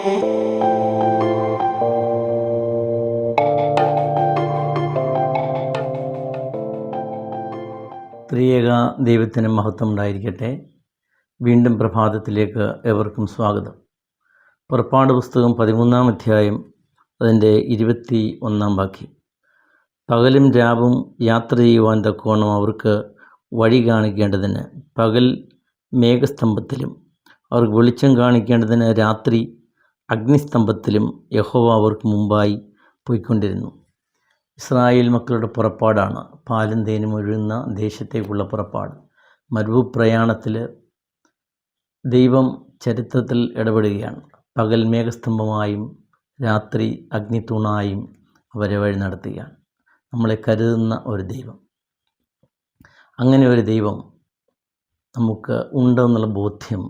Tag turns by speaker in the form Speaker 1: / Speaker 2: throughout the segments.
Speaker 1: ത്രിയേക ദൈവത്തിന് മഹത്വം ഉണ്ടായിരിക്കട്ടെ. വീണ്ടും പ്രഭാതത്തിലേക്ക് എവർക്കും സ്വാഗതം. പുറപ്പാട് പുസ്തകം പതിമൂന്നാം അധ്യായം അതിന്റെ ഇരുപത്തി ഒന്നാം ബാക്കി പകലും രാവും യാത്ര ചെയ്യുവാൻ തക്കോണം അവർക്ക് വഴി കാണിക്കേണ്ടതിന് പകൽ മേഘസ്തംഭത്തിലും അവർക്ക് വെളിച്ചം കാണിക്കേണ്ടതിന് രാത്രി അഗ്നിസ്തംഭത്തിലും യഹോവ അവർക്ക് മുമ്പായി പോയിക്കൊണ്ടിരുന്നു. ഇസ്രായേൽ മക്കളുടെ പുറപ്പാടാണ്. പാലും തേനും ഒഴുകുന്ന ദേശത്തേക്കുള്ള പുറപ്പാട്. മരുഭൂപ്രയാണത്തിൽ ദൈവം ചരിത്രത്തിൽ ഇടപെടുകയാണ്. പകൽ മേഘസ്തംഭമായും രാത്രി അഗ്നിത്തൂണായും അവരെ വഴി നടത്തുകയാണ്. നമ്മളെ കരുതുന്ന ഒരു ദൈവം. അങ്ങനെ ഒരു ദൈവം നമുക്ക് ഉണ്ടെന്നുള്ള ബോധ്യം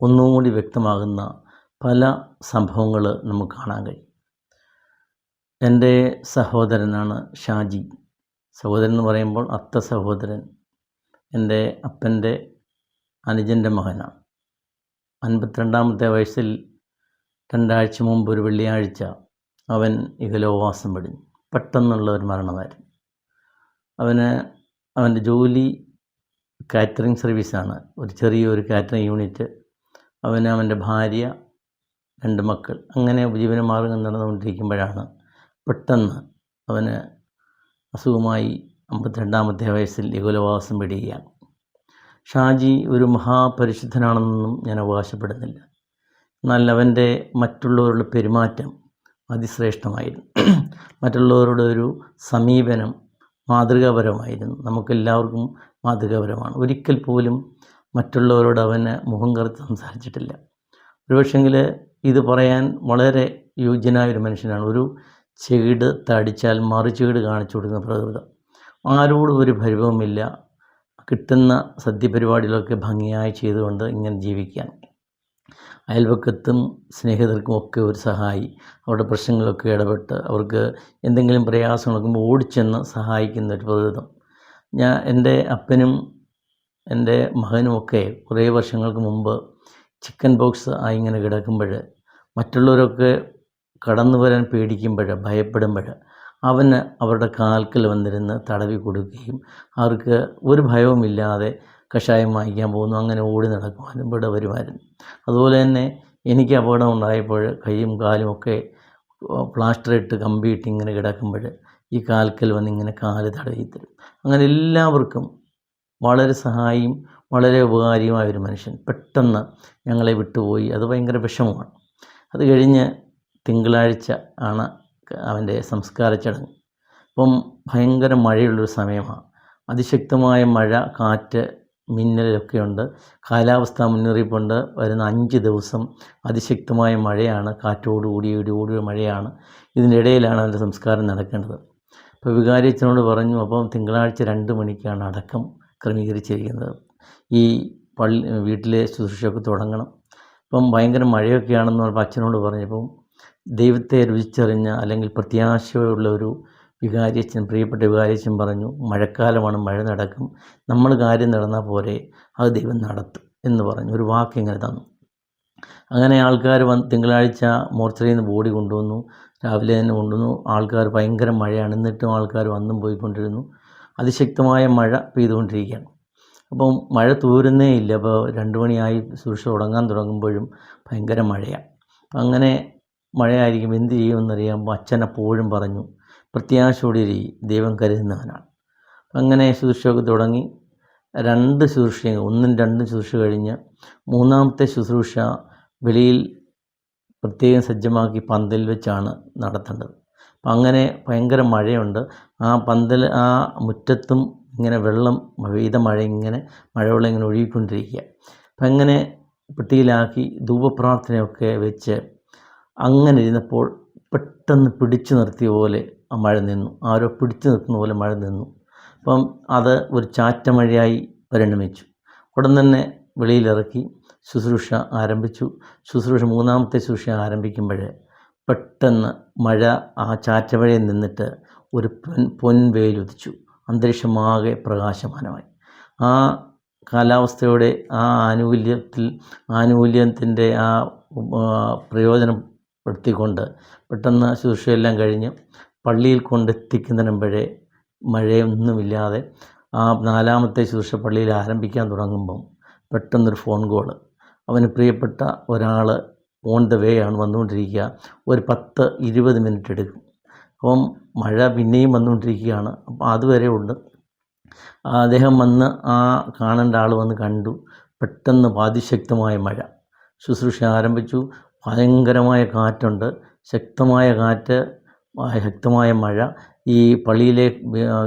Speaker 1: ഒന്നുകൂടി വ്യക്തമാകുന്ന പല സംഭവങ്ങൾ നമുക്ക് കാണാൻ കഴിയും. എന്റെ സഹോദരനാണ് ഷാജി. സഹോദരൻ എന്ന് പറയുമ്പോൾ അത്ത സഹോദരൻ. എന്റെ അപ്പന്റെ അനുജന്റെ മകനാണ്. അൻപത്തിരണ്ടാമത്തെ വയസ്സിൽ രണ്ടാഴ്ച മുമ്പ് ഒരു വെള്ളിയാഴ്ച അവൻ ഇഹലോവാസം വെടിഞ്ഞു. പെട്ടെന്നുള്ള ഒരു മരണമായിരുന്നു. അവന് അവന്റെ ജോലി കാറ്ററിംഗ് സർവീസാണ്. ഒരു ചെറിയൊരു കാറ്ററിംഗ് യൂണിറ്റ്. അവന് അവന്റെ ഭാര്യ രണ്ട് മക്കൾ. അങ്ങനെ ഉപജീവനമാർഗം നടന്നുകൊണ്ടിരിക്കുമ്പോഴാണ് പെട്ടെന്ന് അവന് അസുഖമായി അമ്പത്തിരണ്ടാമത്തെ വയസ്സിൽ ലഘുലവാസം പിടിയുകയാണ് ഷാജി ഒരു മഹാപരിശുദ്ധനാണെന്നൊന്നും ഞാൻ അവകാശപ്പെടുന്നില്ല. എന്നാൽ അവന്റെ മറ്റുള്ളവരുടെ പെരുമാറ്റം അതിശ്രേഷ്ഠമായിരുന്നു. മറ്റുള്ളവരുടെ ഒരു സമീപനം മാതൃകാപരമായിരുന്നു. നമുക്കെല്ലാവർക്കും മാതൃകാപരമാണ്. ഒരിക്കൽ പോലും മറ്റുള്ളവരോട് അവന് മുഖം കറുത്ത് സംസാരിച്ചിട്ടില്ല. ഒരുപക്ഷെങ്കിൽ ഇത് പറയാൻ വളരെ യോഗ്യനായ ഒരു മനുഷ്യനാണ്. ഒരു ചെകിട് തടിച്ചാൽ മറുചെകിട് കാണിച്ചു കൊടുക്കുന്ന പ്രകൃതം. ആരോടും ഒരു പരിഭവമില്ല കിട്ടുന്ന സദ്യപരിപാടികളൊക്കെ ഭംഗിയായി ചെയ്തുകൊണ്ട് ഇങ്ങനെ ജീവിക്കാൻ. അയൽവക്കത്തും സ്നേഹിതർക്കും ഒക്കെ ഒരു സഹായി. അവരുടെ പ്രശ്നങ്ങളൊക്കെ ഇടപെട്ട് അവർക്ക് എന്തെങ്കിലും പ്രയാസങ്ങളൊക്കെ ഓടിച്ചെന്ന് സഹായിക്കുന്ന ഒരു പ്രകൃതം. ഞാൻ എന്റെ അപ്പനും എന്റെ മകനുമൊക്കെ കുറേ വർഷങ്ങൾക്ക് മുമ്പ് ചിക്കൻ ബോക്സ് ആയി ഇങ്ങനെ കിടക്കുമ്പോൾ മറ്റുള്ളവരൊക്കെ കടന്നു വരാൻ പേടിക്കുമ്പോൾ ഭയപ്പെടുമ്പോൾ അവന് അവരുടെ കാൽക്കൽ വന്നിരുന്ന് തടവി കൊടുക്കുകയും അവർക്ക് ഒരു ഭയവുമില്ലാതെ കഷായം വാങ്ങിക്കാൻ പോകുന്നു. അങ്ങനെ ഓടി നടക്കുവാനും ഇവിടെ വരുമായിരുന്നു അതുപോലെ തന്നെ എനിക്ക് അപകടം ഉണ്ടായപ്പോൾ കൈയും കാലും ഒക്കെ പ്ലാസ്റ്റർ ഇട്ട് കമ്പിയിട്ട് ഇങ്ങനെ കിടക്കുമ്പോൾ ഈ കാൽക്കൽ വന്ന് ഇങ്ങനെ കാൽ തടവി തരും. അങ്ങനെ എല്ലാവർക്കും വളരെ സഹായിയും വളരെ ഉപകാരിയുമായൊരു മനുഷ്യൻ. പെട്ടെന്ന് ഞങ്ങളെ വിട്ടുപോയി. അത് ഭയങ്കര വിഷമമാണ്. അത് കഴിഞ്ഞ് തിങ്കളാഴ്ച ആണ് അവന്റെ സംസ്കാര ചടങ്ങ്. അപ്പം ഭയങ്കര മഴയുള്ളൊരു സമയമാണ്. അതിശക്തമായ മഴ കാറ്റ് മിന്നലൊക്കെയുണ്ട് കാലാവസ്ഥ മുന്നറിയിപ്പുണ്ട്. വരുന്ന അഞ്ച് ദിവസം അതിശക്തമായ മഴയാണ്. കാറ്റോടുകൂടി ഇടിയോടുകൂടിയ മഴയാണ്. ഇതിനിടയിലാണ് അവന്റെ സംസ്കാരം നടക്കേണ്ടത്. അപ്പോൾ വികാരിച്ചനോട് പറഞ്ഞു അപ്പം തിങ്കളാഴ്ച രണ്ട് മണിക്കാണ് അടക്കം ക്രമീകരിച്ചിരിക്കുന്നത്. ഈ പള്ളി വീട്ടിലെ ശുശ്രൂഷയൊക്കെ തുടങ്ങണം. ഇപ്പം ഭയങ്കര മഴയൊക്കെയാണെന്ന് പറഞ്ഞപ്പോൾ അച്ഛനോട് പറഞ്ഞപ്പം ദൈവത്തെ രുചിച്ചറിഞ്ഞ അല്ലെങ്കിൽ പ്രത്യാശയുള്ള ഒരു വികാരിയച്ഛൻ പ്രിയപ്പെട്ട വികാരിയച്ഛൻ പറഞ്ഞു മഴക്കാലമാണ് മഴ നടക്കും. നമ്മൾ കാര്യം നടന്നാൽ പോരെ അത് ദൈവം നടത്തും എന്ന് പറഞ്ഞു. ഒരു വാക്ക് ഇങ്ങനെ തന്നു. അങ്ങനെ ആൾക്കാർ വന്ന് തിങ്കളാഴ്ച മോർച്ചറിയിൽ നിന്ന് ബോഡി കൊണ്ടുവന്നു രാവിലെ തന്നെ കൊണ്ടുവന്നു. ആൾക്കാർ ഭയങ്കര മഴയാണ്. എന്നിട്ടും ആൾക്കാർ വന്നും പോയിക്കൊണ്ടിരുന്നു. അതിശക്തമായ മഴ പെയ്തുകൊണ്ടിരിക്കുകയാണ്. അപ്പം മഴ തൂരുന്നേ ഇല്ല. അപ്പോൾ രണ്ട് മണിയായി സുരക്ഷ തുടങ്ങാൻ തുടങ്ങുമ്പോഴും ഭയങ്കര മഴയാണ് അങ്ങനെ മഴയായിരിക്കും എന്ത് ചെയ്യുമെന്നറിയാമ്പോൾ അച്ഛൻ അപ്പോഴും പറഞ്ഞു പ്രത്യാശയോടെ ദൈവം കരുതുന്നവനാണ്. അങ്ങനെ ശുശ്രൂഷയൊക്കെ തുടങ്ങി. രണ്ട് ശുശ്രൂഷ ഒന്നും രണ്ടും ശുശ്രൂഷ കഴിഞ്ഞ് മൂന്നാമത്തെ ശുശ്രൂഷ വെളിയിൽ പ്രത്യേകം സജ്ജമാക്കി പന്തൽ വെച്ചാണ് നടത്തേണ്ടത്. അപ്പം അങ്ങനെ ഭയങ്കര മഴയുണ്ട്. ആ പന്തൽ ആ മുറ്റത്തും ഇങ്ങനെ വെള്ളം പെയ്ത മഴ ഇങ്ങനെ മഴവെള്ളം ഇങ്ങനെ ഒഴുകിക്കൊണ്ടിരിക്കുക. അപ്പം അങ്ങനെ പെട്ടിയിലാക്കി ധൂപപ്രാർത്ഥനയൊക്കെ വെച്ച് അങ്ങനെ ഇരുന്നപ്പോൾ പെട്ടെന്ന് പിടിച്ചു നിർത്തിയ പോലെ മഴ നിന്നു. ആരോ പിടിച്ചു നിർത്തുന്ന പോലെ മഴ നിന്നു. അപ്പം അത് ഒരു ചാറ്റമഴയായി പരിണമിച്ചു. ഉടൻ തന്നെ വെളിയിലിറക്കി ശുശ്രൂഷ ആരംഭിച്ചു. ശുശ്രൂഷ മൂന്നാമത്തെ ശുശ്രൂഷ ആരംഭിക്കുമ്പോൾ പെട്ടെന്ന് മഴ ആ ചാറ്റമഴയിൽ നിന്നിട്ട് ഒരു പൊൻ പൊൻവെയിലുദിച്ചു അന്തരീക്ഷമാകെ പ്രകാശമാനമായി. ആ കാലാവസ്ഥയുടെ ആ ആനുകൂല്യത്തിൽ ആനുകൂല്യത്തിന്റെ ആ പ്രയോജനപ്പെടുത്തിക്കൊണ്ട് പെട്ടെന്ന് ശുശ്രൂഷയെല്ലാം കഴിഞ്ഞ് പള്ളിയിൽ കൊണ്ടെത്തിക്കുന്നതിന് മുമ്പേ മഴയൊന്നുമില്ലാതെ ആ നാലാമത്തെ ശുശ്രൂഷ പള്ളിയിൽ ആരംഭിക്കാൻ തുടങ്ങുമ്പം പെട്ടെന്നൊരു ഫോൺ കോൾ അവന് പ്രിയപ്പെട്ട ഒരാൾ ഓൺ ദ വേ ആണ് വന്നുകൊണ്ടിരിക്കുക. ഒരു പത്ത് ഇരുപത് മിനിറ്റ് എടുക്കും. അപ്പം മഴ പിന്നെയും വന്നുകൊണ്ടിരിക്കുകയാണ്. അപ്പം അതുവരെ ഉണ്ട്. അദ്ദേഹം വന്ന് ആ കാണേണ്ട ആൾ വന്ന് കണ്ടു. പെട്ടെന്ന് അതിശക്തമായ മഴ. ശുശ്രൂഷ ആരംഭിച്ചു. ഭയങ്കരമായ കാറ്റുണ്ട്. ശക്തമായ കാറ്റ് ശക്തമായ മഴ. ഈ പള്ളിയിലെ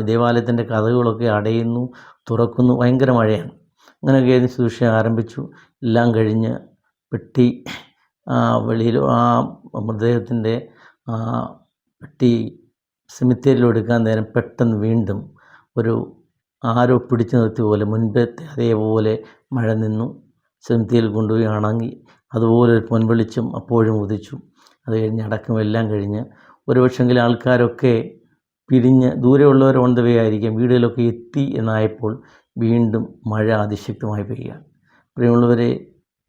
Speaker 1: ദേവാലയത്തിന്റെ കഥകളൊക്കെ അടയുന്നു തുറക്കുന്നു. ഭയങ്കര മഴയാണ്. അങ്ങനെയൊക്കെ ശുശ്രൂഷ ആരംഭിച്ചു. എല്ലാം കഴിഞ്ഞ് പെട്ടി വെളിയിൽ ആ മൃതദേഹത്തിന്റെ പെട്ടി സെമിത്തേരിയിൽ എടുക്കാൻ നേരം പെട്ടെന്ന് വീണ്ടും ഒരു ആരോ പിടിച്ചു നിർത്തിയ പോലെ മുൻപത്തെ അതേപോലെ മഴ നിന്നു. സെമിത്തേരിയിൽ കൊണ്ടുപോയി അണങ്ങി. അതുപോലെ ഒരു പൊൻവെളിച്ചം അപ്പോഴും ഉദിച്ചു. അത് കഴിഞ്ഞ് അടക്കം എല്ലാം കഴിഞ്ഞ് ഒരു പക്ഷെങ്കിൽ ആൾക്കാരൊക്കെ പിരിഞ്ഞ് ദൂരെയുള്ളവർ ഓൺ ആയിരിക്കാം. വീടുകളിലൊക്കെ എത്തി എന്നായപ്പോൾ വീണ്ടും മഴ അതിശക്തമായി പെയ്യുകയാണ് പ്രിയമുള്ളവരെ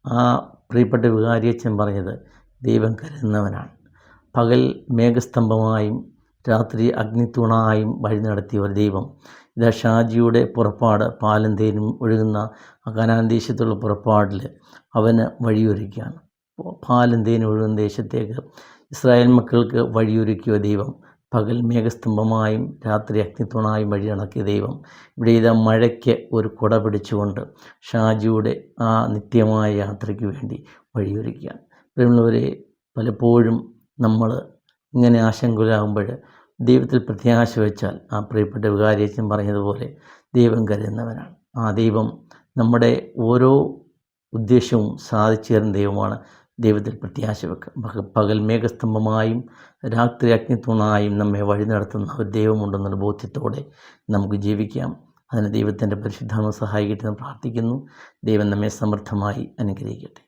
Speaker 1: ആ പ്രിയപ്പെട്ട വികാരിയച്ഛൻ പറഞ്ഞത് ദൈവം കരുതുന്നവനാണ്. പകൽ മേഘസ്തംഭമായും രാത്രി അഗ്നിത്തൂണായും വഴി നടത്തിയ ഒരു ദൈവം. ഇതാ ഷാജിയുടെ പുറപ്പാട് പാലും തേനും ഒഴുകുന്ന കനാൻ ദേശത്തുള്ള പുറപ്പാടിൽ അവന് വഴിയൊരുക്കുകയാണ് പാലും തേനും ഒഴുകുന്ന ദേശത്തേക്ക് ഇസ്രായേൽ മക്കൾക്ക് വഴിയൊരുക്കിയ ദൈവം. പകൽ മേഘസ്തംഭമായും രാത്രി അഗ്നിത്തൂണായും വഴി നടക്കിയ ദൈവം. ഇവിടെ ഇതാ മഴയ്ക്ക് ഒരു കുട പിടിച്ചുകൊണ്ട് ഷാജിയുടെ ആ നിത്യമായ യാത്രയ്ക്ക് വേണ്ടി വഴിയൊരുക്കുകയാണ് പ്രിയമുള്ളവരെ പലപ്പോഴും നമ്മൾ ഇങ്ങനെ ആശങ്കുലാകുമ്പോൾ ദൈവത്തിൽ പ്രത്യാശ വെച്ചാൽ ആ പ്രിയപ്പെട്ട വികാരിയച്ഛൻ പറഞ്ഞതുപോലെ ദൈവം കരുതുന്നവനാണ്. ആ ദൈവം നമ്മുടെ ഓരോ ഉദ്ദേശവും സാധിച്ചു തരുന്ന ദൈവമാണ്. ദൈവത്തിൽ പ്രത്യാശ വെക്കുക. പകൽ മേഘസ്തംഭമായും രാത്രി അഗ്നിത്തൂണായും നമ്മെ വഴി നടത്തുന്ന ഒരു ദൈവമുണ്ടെന്നുള്ള ബോധ്യത്തോടെ നമുക്ക് ജീവിക്കാം. അതിന് ദൈവത്തിന്റെ പരിശുദ്ധാത്മ സഹായിക്കട്ടെ എന്ന് പ്രാർത്ഥിക്കുന്നു. ദൈവം നമ്മെ സമൃദ്ധമായി അനുഗ്രഹിക്കട്ടെ.